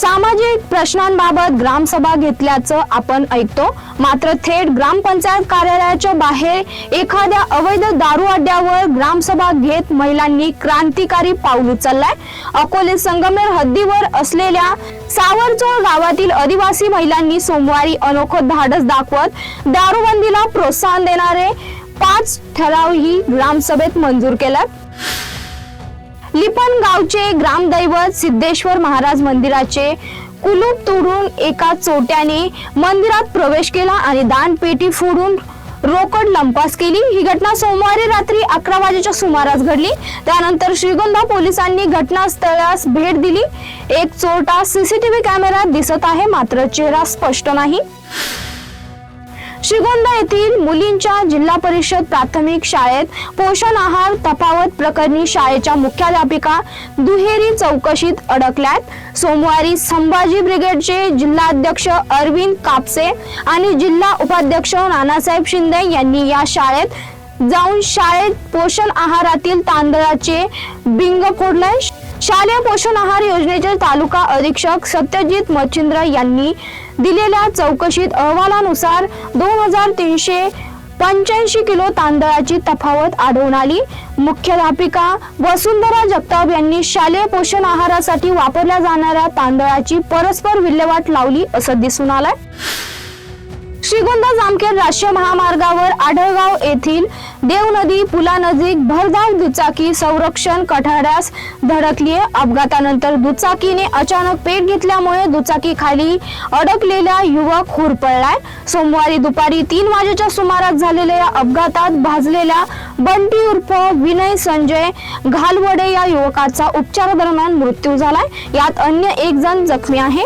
सामाजिक प्रश्नांबाबत ग्रामसभा घेतल्याचं आपण ऐकतो. मात्र थेट ग्रामपंचायत कार्यालयाच्या बाहेर एखाद्या अवैध दारू अड्ड्यावर ग्रामसभा घेत महिलांनी क्रांतिकारी पाऊल उचललाय. अकोले संगमेर हद्दीवर असलेल्या सावरचोळ गावातील आदिवासी महिलांनी सोमवारी अनोखं धाडस दाखवत दारूबंदीला प्रोत्साहन देणारे पाच ठरावही ग्रामसभेत मंजूर केल्यात. लिपण गावचे ग्रामदैवत सिद्धेश्वर महाराज मंदिराचे कुलूप तोडून एका चोट्याने मंदिरात प्रवेश केला आणि दानपेटी फोडून रोकड लंपास केली. ही घटना सोमवारी रात्री अकरा वाजेच्या सुमारास घडली. त्यानंतर श्रीगोंदा पोलिसांनी घटनास्थळास भेट दिली. एक चोरटा सीसीटीव्ही कॅमेऱ्यात दिसत आहे मात्र चेहरा स्पष्ट नाही. श्रीगोंदा येथील मुलींच्या जिल्हा परिषद प्राथमिक शाळेत पोषण आहार तफावत प्रकरणी शाळेच्या मुख्याध्यापिका दुहेरी चौकशीत अडकल्यात. सोमवारी संभाजी ब्रिगेडचे जिल्हाध्यक्ष अरविंद कापसे आणि जिल्हा उपाध्यक्ष नानासाहेब शिंदे यांनी या शाळेत जाऊन शाळेत पोषण आहारातील तांदळाचे बिंग फोडलंय शालेय पोषण आहार योजनेचे तालुका अधीक्षक सत्यजित मच्छिंद्र यांनी दिलेल्या चौकशीत अहवालानुसार दोन हजार तीनशे पंच्याऐंशी किलो तांदळाची तफावत आढळून आली. मुख्याध्यापिका वसुंधरा जगताप यांनी शालेय पोषण आहारासाठी वापरल्या जाणाऱ्या तांदळाची परस्पर विल्हेवाट लावली असं दिसून आलंय. श्रीगोंदा जामखेड राष्ट्रीय महामार्गावर आढळगाव येथील देव नदी पुलानजीक भरधाव दुचाकी संरक्षण कठाड्यास धडकली अपघातानंतर दुचाकीने अचानक पेट घेतल्यामुळे दुचाकी खाली अडकलेला युवक होरपळलाय सोमवारी दुपारी तीन वाजेच्या सुमारास झालेल्या या अपघातात भाजलेल्या बंटी उर्फ विनय संजय घालवडे या युवकाचा उपचारादरम्यान मृत्यू झालाय. यात अन्य एक जण जखमी आहे.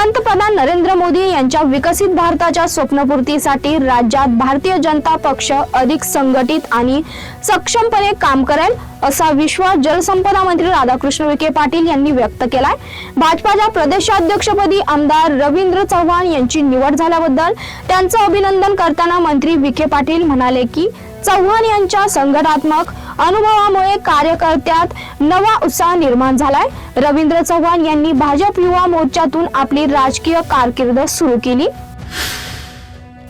पंतप्रधान नरेंद्र मोदी यांच्या विकसित भारताच्या स्वप्नपूर्तीसाठी राज्यात भारतीय जनता पक्ष अधिक संघटित आणि सक्षमपणे काम करेल असा विश्वास जलसंपदा मंत्री राधाकृष्ण विखे पाटील यांनी व्यक्त केलाय. भाजपाच्या प्रदेशाध्यक्षपदी आमदार रवींद्र चव्हाण यांची निवड झाल्याबद्दल त्यांचं अभिनंदन करताना मंत्री विखे पाटील म्हणाले की चव्हाण यांच्या संघटनात्मक अनुभवामुळे कार्यकर्त्यात नवा उत्साह निर्माण झालाय. रवींद्र चव्हाण यांनी भाजप युवा मोर्चातून आपली राजकीय कारकीर्द सुरू केली.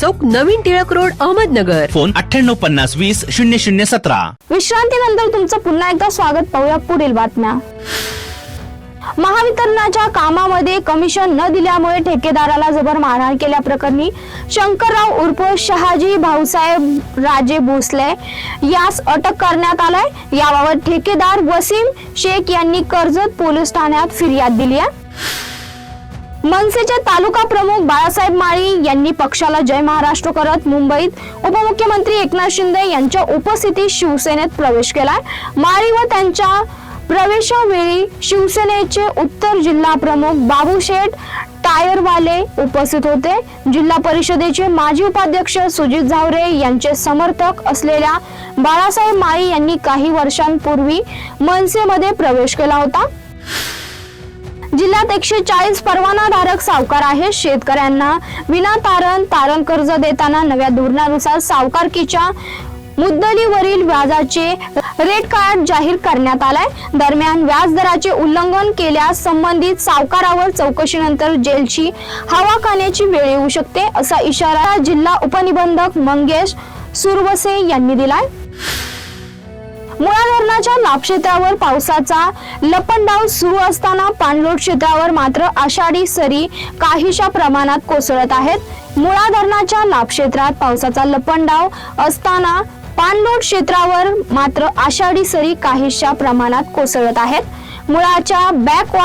चौक नवीन टिळक रोड अहमदनगर. फोन अठ्ठ्याण्णव पन्नास वीस शून्य शून्य सतरा. विश्रांतीनंतर तुमचं पुन्हा एकदा स्वागत पाहूया पुढील बातम्या. महावितरणाच्या कामामध्ये कमिशन न दिल्यामुळे ठेकेदाराला जबर मारहाण केल्याप्रकरणी शंकरराव उर्फ शहाजी भाऊसाहेब राजे भोसले यास अटक करण्यात आलाय. याबाबत ठेकेदार वसीम शेख यांनी कर्जत पोलीस ठाण्यात फिर्याद दिली आहे. मनसेचे तालुका प्रमुख बाळासाहेब माळी यांनी पक्षाला जय महाराष्ट्र करत मुंबईत उपमुख्यमंत्री एकनाथ शिंदे यांच्या उपस्थितीत शिवसेनेत प्रवेश केलाय. माळी व त्यांच्या प्रवेशावेळी शिवसेनेचे उत्तर जिल्हा प्रमुख बाबू शेठ टायरवाले उपस्थित होते. जिल्हा परिषदेचे माजी उपाध्यक्ष सुजित झावरे यांचे समर्थक असलेल्या बाळासाहेब माळी यांनी काही वर्षांपूर्वी मनसेमध्ये प्रवेश केला होता. जिल्ह्यात एकशे चाळीस परवानाधारक सावकार आहेत. शेतकऱ्यांना विना तारण तारण कर्ज देताना नव्या धोरणानुसार सावकारकीच्या मुद्दलीवरील व्याजाचे रेट कार्ड जाहीर करण्यात आलाय. दरम्यान व्याजदराचे उल्लंघन केल्यास संबंधित सावकारावर चौकशीनंतर जेलची हवा खाण्याची वेळ येऊ शकते असा इशारा जिल्हा उपनिबंधक मंगेश सुरवसे यांनी दिलाय. मुळा धरणाच्या लाभक्षेत्रावर पावसाचा लपंडाव सुरू असताना पाणलोट क्षेत्रावर मात्र आषाढी सरी काहीशा प्रमाणात कोसळत आहेत. मुळा धरणाच्या लाभक्षेत्रात पावसाचा लपंडाव असताना पाणलोट क्षेत्रावर मात्र आषाढी सरी काहीशा प्रमाणात कोसळत आहेत. मुळाच्या बॅक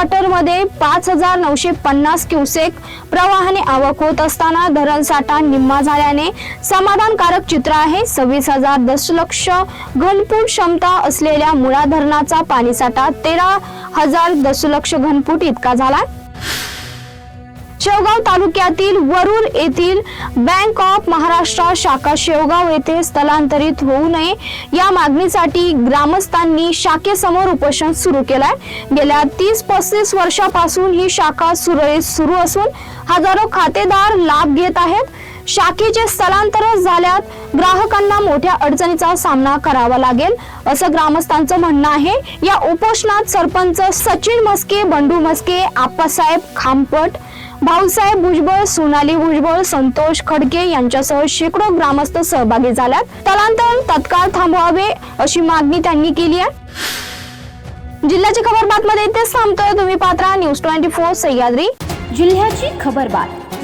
पाच हजार नऊशे पन्नास क्युसेक प्रवाहाने आवक होत असताना धरण साठा निम्मा झाल्याने समाधानकारक चित्र आहे. सव्वीस हजार दशलक्ष घनफूट क्षमता असलेल्या मुळा धरणाचा पाणीसाठा तेरा हजार दशलक्ष घनफूट इतका झाला. शेवगाव तालुक्यातील वरुर येथील बँक ऑफ महाराष्ट्र शाखा शेवगाव येथे स्थलांतरित होऊ नये. या मागणीसाठी ग्रामस्थांनी शाखेसमोर उपोषण सुरू केलंय. गेल्या तीस पस्तीस वर्षापासून ही शाखा सुरळीत सुरू असून हजारो खातेदार लाभ घेत आहेत. शाखेचे स्थलांतर झाल्यात. ग्राहकांना मोठ्या अडचणीचा सामना करावा लागेल असं ग्रामस्थांचं म्हणणं आहे. या उपोषणात सरपंच सचिन मस्के बंडू मस्के आप्पासाहेब खामपट भाऊसाहेब भुजबळ सोनाली भुजबळ संतोष खडके यांच्यासह शेकडो ग्रामस्थ सहभागी झाल्यात. स्थलांतरण तत्काळ थांबवावे अशी मागणी त्यांनी केली आहे. जिल्ह्याची खबर बातमध्ये इथेच थांबतोय. तुम्ही पात्रा न्यूज ट्वेंटी फोर सह्याद्री. जिल्ह्याची खबरबात